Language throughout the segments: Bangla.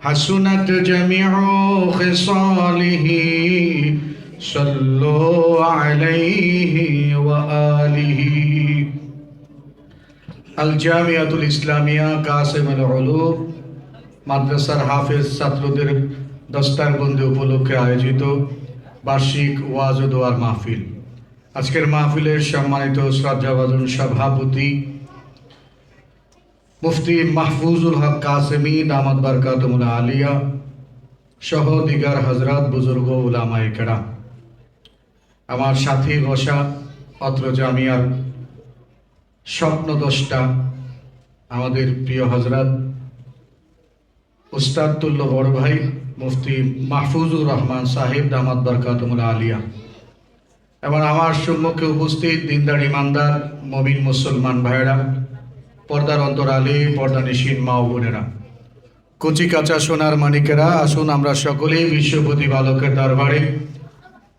حسنت جميع خصاله صلوا عليه وآله আল ইসলামিয়া কাসেম আল উলুম মাদ্রাসার হাফেজ ছাত্রদের দস্তারবন্দি উপলক্ষে আয়োজিত বার্ষিক ওয়াজ ও দোয়ার মাহফিল আজকের মাহফিলের সম্মানিত শ্রদ্ধাভাজন সভাপতি মুফতি মাহফুজুল হক কাসেমি দামাদ বারকাতমুল আলিয়া, সহ দিগার হজরত বুজুর্গ উলামায়ে কেরাম। আমার সাথী বসা, অত্র জামিয়ার স্বপ্নদষ্টা আমাদের প্রিয় হজরত উস্তাদতুল্য বড় ভাই মুফতি মাহফুজুর রহমান সাহেব দামাদ বরকাতমুল আলিয়া। এবং আমার সম্মুখে উপস্থিত দিনদার ইমানদার, মবিন মুসলমান ভাইরা পর্দার অন্তরালে পর্দা নিশীন মা ও বোনেরা। কচি কাঁচা সোনার মানিকেরা, আসুন আমরা সকলেই বিশ্বপতি বালকের দরবারে।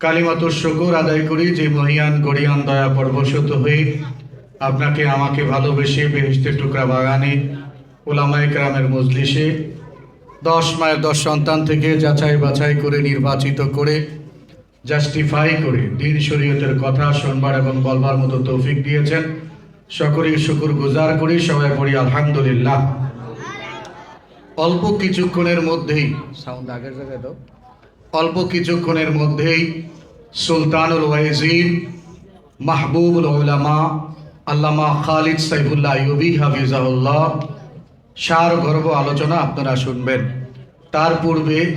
কালিমাতুর শুকুর আদায় করি যে মহিয়ান গরিয়ান দয়া পরবশত হয়ে আপনাকে আমাকে ভালোবেসে বেহেস্তের টুকরা বাগানে, ওলামায় গ্রামের মজলিসে, দশ মায়ের দশ সন্তান থেকে যাচাই বাছাই করে নির্বাচিত করে জাস্টিফাই করে দিন শরীয়তের কথা শোনবার এবং বলবার মতো তৌফিক দিয়েছেন। সকলেই শুকুর গুজার করি, সবাই পড়ি, আলহামদুলিল্লাহ। অল্প কিছুক্ষণের মধ্যেই সাউন্ড আগের জায়গায় দাও। অল্প কিছুক্ষণের মধ্যেই সুলতানুল ওয়াইজিন, মাহবুবুল উলামা, আল্লামা খালিদ সাইফুল্লাহ ইউবি হাফিজাহুল্লাহ, সার গর্ব আলোচনা আপনারা শুনবেন। তার পূর্বে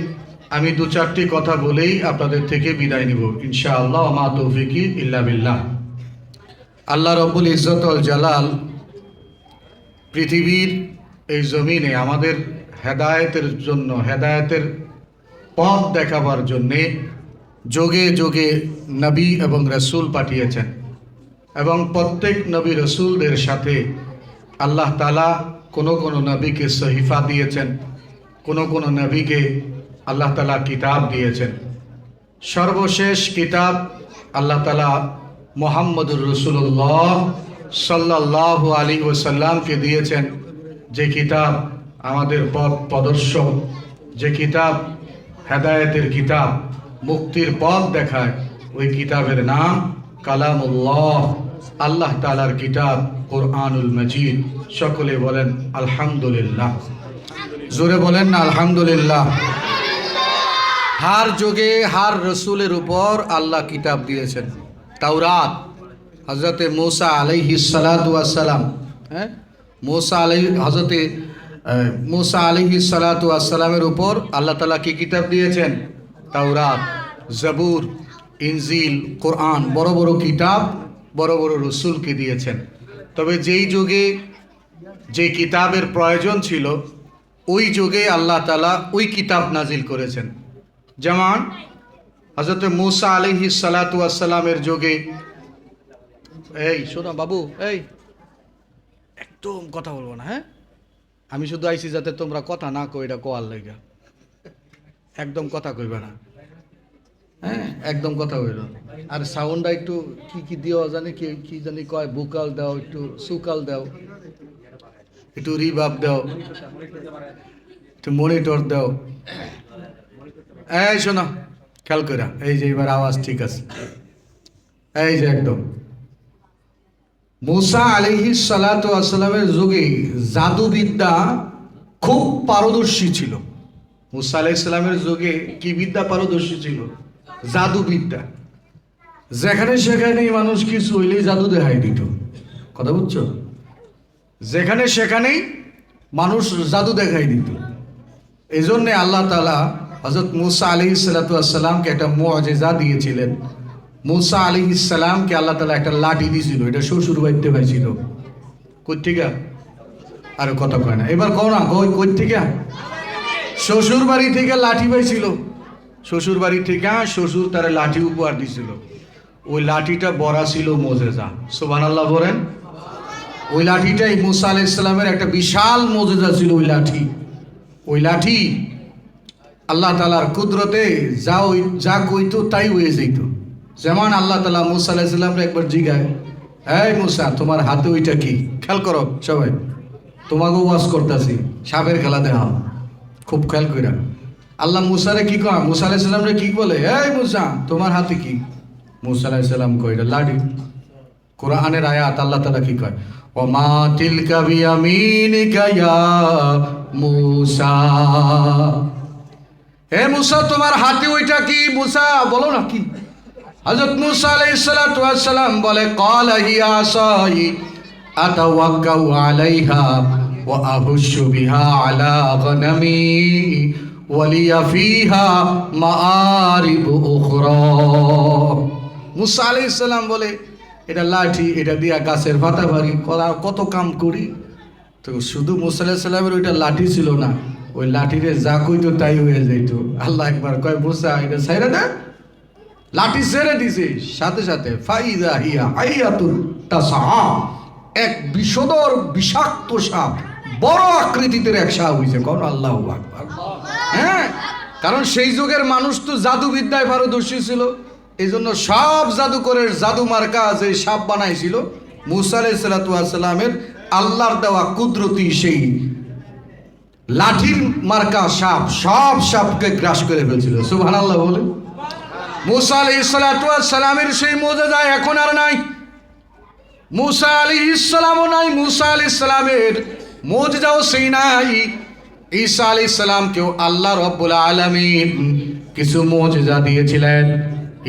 আমি দু চারটি কথা বলেই আপনাদের থেকে বিদায় নিব। ইনশাআল্লাহ মা তৌফিকি ইল্লা বিল্লাহ। আল্লাহ রব্বুল ইজ্জতুল জালাল পৃথিবীর এই জমিনে আমাদের হেদায়েতের জন্য, হেদায়েতের পথ দেখাবার জন্যে যোগে যোগে নবী এবং রসুল পাঠিয়েছেন এবং প্রত্যেক নবী রসুলদের সাথে আল্লাহ তালা কোনো কোনো নবীকে সহিফা দিয়েছেন, কোনো কোনো নবীকে আল্লাহ তালা কিতাব দিয়েছেন। সর্বশেষ কিতাব আল্লাহ তালা মোহাম্মদুর রসুল্লাহ সাল্লাহ আলী ওসাল্লামকে দিয়েছেন যে কিতাব আমাদের পথ প্রদর্শক, যে কিতাব হেদায়তের কিতাব, মুক্তির পথ দেখায়, ওই কিতাবের নাম কালামুল্লাহ। আল্লাহ তালার কিতাব কোরআনুল মজিদ। সকলে বলেন, আলহামদুলিল্লাহ। জোরে বলেন না আলহামদুলিল্লাহ। হার যোগে হার রসুলের উপর আল্লাহ কিতাব দিয়েছেন। তাওরাত হজরতে মৌসা আলাইহি সালাম হ্যাঁ? মৌসা আলাই হজরতে মৌসা আলিহি সালাতামের উপর আল্লাহ তালা কি কিতাব দিয়েছেন? তাওরাত, জবুর, ইনজিল, কোরআন, বড় বড় কিতাব, বড় বড় রসুলকে দিয়েছেন। তবে যেই যুগে যে কিতাবের প্রয়োজন ছিল, ওই যুগে আল্লাহ তালা ওই কিতাব নাজিল করেছেন। যেমন হজরত মুসা আলিহি সালাতামের যুগে। এই, শোনো বাবু, এই। একদম কথা বলব না হ্যাঁ? আমি শুধু আইছি যাতে তোমরা কথা না কই এটা কোয়ার লেগা একদম কথা কইবে না। হ্যাঁ একদম কথা কইল আর সাউন্ডটা একটু কি কি দিও জানি, কি কি জানি কয় বুকাল দাও, একটু সুকাল দাও। একটু রিবাব দাও। একটু মনিটর দাও। এই, শোনো। খেয়াল কইরা। এই যে এবার আওয়াজ ঠিক আছে। এই যে একদম। মুসা আলিহি সালাতামের যুগে জাদুবিদ্যা খুব পারদর্শী ছিল। মুসা আলাইসালামের যুগে কি বিদ্যা পারদর্শী ছিল? জাদুবিদ্যা। যেখানে সেখানে মানুষ কিছু হইলেই জাদু দেখাই দিত। কথা বুঝছ? যেখানে সেখানেই মানুষ জাদু দেখাই দিত। এই জন্যে আল্লাহ তালা হজরত মুসা আলি সাল্লাতামকে একটা মজেজা দিয়েছিলেন। মুসা আলী ইসালামকে আল্লাহ তালা একটা লাঠি দিয়েছিল, এটা শ্বশুর বাড়িতে পাইছিল কই থেকে আর কথা কয় না। এবার কও না, কই কই থেকে শ্বশুর বাড়ি থেকে লাঠি পাইছিল। শ্বশুর বাড়ি থেকে শ্বশুর তারা লাঠি উপহার দিছিল। ওই লাঠিটা বড়া ছিল মোজেজা সোবান আল্লাহ বলেন। ওই লাঠিটাই মুসা আলাহ ইসলামের একটা বিশাল মোজেজা ছিল ওই লাঠি। ওই লাঠি আল্লাহ তালার কুদরতে যা ওই যা কইতো তাই হয়ে যেত যেমন আল্লাহ তালা মুসা আলাহ ইসলামরে একবার জিগায়, এই মুসা, তোমার হাতে ওইটা কি? খেয়াল করো সবাই, তোমাকেও ওয়াজ করতেছি, সাপের খেলা দেখা খুব খেয়াল কইরা। আল্লাহ মুসারে কি কয়? মুসা আলাহ ইসলামরে কি বলে? এই মুসা, তোমার হাতে কি? মুসা আলাহ ইসলাম কইরা লাঠি। কোরআনের আয়াত আল্লাহ তালা কি কয়? ও মা তিলকা বিয়ামিনিকা ইয়া মুসা। হে মুসা, তোমার হাতে ওইটা কি? মুসা, বলো না কি? হযরত মুসা আলাইহিস সালাতু ওয়াস সালাম বলে ক্বালা হিয়া আসাই আতাওয়াক্কাউ আলাইহা ওয়া আহুশু বিহা আলা গনামি ওয়ালিয়া ফিহা মাআরিব উখরা। মুসা আলাইহিস সালাম বলে, এটা লাঠি, এটা দিয়া গাছের পাতা ভারি করা কত কাম করি? তো শুধু মুসা আলাইহিস সালামের ওইটা লাঠি ছিল না। ওই লাঠিরে যা কইতো তাই হয়ে যাইত। আল্লাহ একবার কয়, মুসা, এটা ছাইরা দে। লাঠি ছেড়ে দিছে। সাথে সাথে, ফাইদা হিয়া আইয়াতুন তাসা এক বিষদর বিষাক্ত সাপ, বড় আকৃতিতে এক সাপ হইছে। কোন আল্লাহ আকবার। হ্যাঁ? কারণ সেই যুগের মানুষ তো জাদুবিদ্যায় পারদর্শী ছিল। এই জন্য সব জাদুকরের জাদু মার্কা যে সাপ বানাইছিল, মুসা আলাইসালামের আল্লাহর দেওয়া কুদরতি সেই লাঠির মার্কা সাপ, সব সাপকে গ্রাস করে ফেলছিল। সুবহানাল্লাহ বলে মুসা আলি সালামের সেই মোজেজা এখন আর নাই। মুসা আলী ইসলামও নাই, মুসা আলি ইসলামের মোজেজাও সেই নাই। ঈসা আলি ইসলামকেও আল্লাহ রব্বুল আলমিন কিছু মোজেজা দিয়েছিলেন।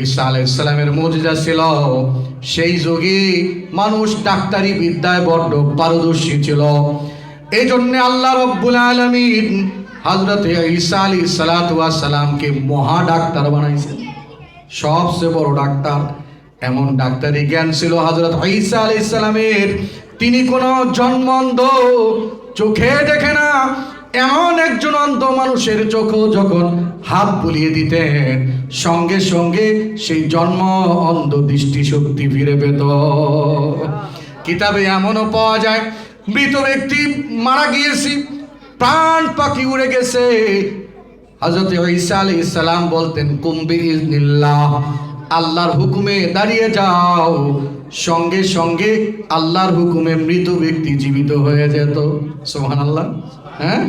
ঈসা আলি ইসলামের মোজেজা ছিল, সেই যুগে মানুষ ডাক্তারি বিদ্যায় বড্ড পারদর্শী ছিল। এই জন্য আল্লাহ রব্বুল আলমিন হজরত ঈসা আলী সালাতামকে মহা ডাক্তার বানাইছেন। সবচেয়ে বড় ডাক্তার, এমন ডাক্তারি জ্ঞান ছিল হজরত ঈসা আলী ইসলামের তিনি কোনো জন্ম অন্ধ চোখে দেখে না, এমন একজন অন্ধ মানুষের চোখ যখন হাত বুলিয়ে দিতেন, সঙ্গে সঙ্গে সেই জন্ম অন্ধ দৃষ্টিশক্তি ফিরে পেত। কিতাবে এমনও পাওয়া যায় মৃত ব্যক্তি মারা গিয়েছি, প্রাণ পাখি উড়ে গেছে। হজরত ঈসা আলী ইসলাম বলতেন কুম্বি ইজনিল্লাহ আল্লাহর হুকুমে দাঁড়িয়ে যাও। সঙ্গে সঙ্গে আল্লাহর হুকুমে মৃত ব্যক্তি জীবিত হয়ে যেত। সোহান আল্লাহ হ্যাঁ?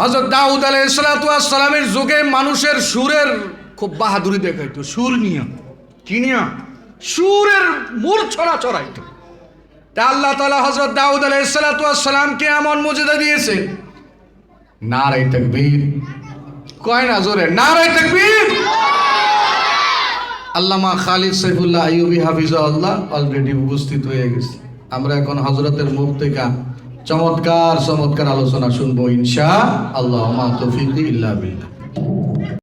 হজরত দাউদ আলাই সালামের যুগে মানুষের সুরের খুব বাহাদুরি দেখাইতো, সুর নিয়ে কি নিয়ে সুরের মূর্ছনা চড়াইতো। তা আল্লাহ তালা হজরত দাউদ আলাই সালামকে এমন মর্যাদা দিয়েছে। নারাই তকবীর। কয় না জোরে? নারাই তকবীর! আল্লামা খালিদ সাইফুল্লাহ আইয়ুবি হাফিজ আল্লাহ অলরেডি উপস্থিত হয়ে গেছে। আমরা এখন হজরতের মুখ থেকে চমৎকার চমৎকার আলোচনা শুনব ইনশা আল্লাহ। মা তৌফিক ইল্লা বিল্লাহ।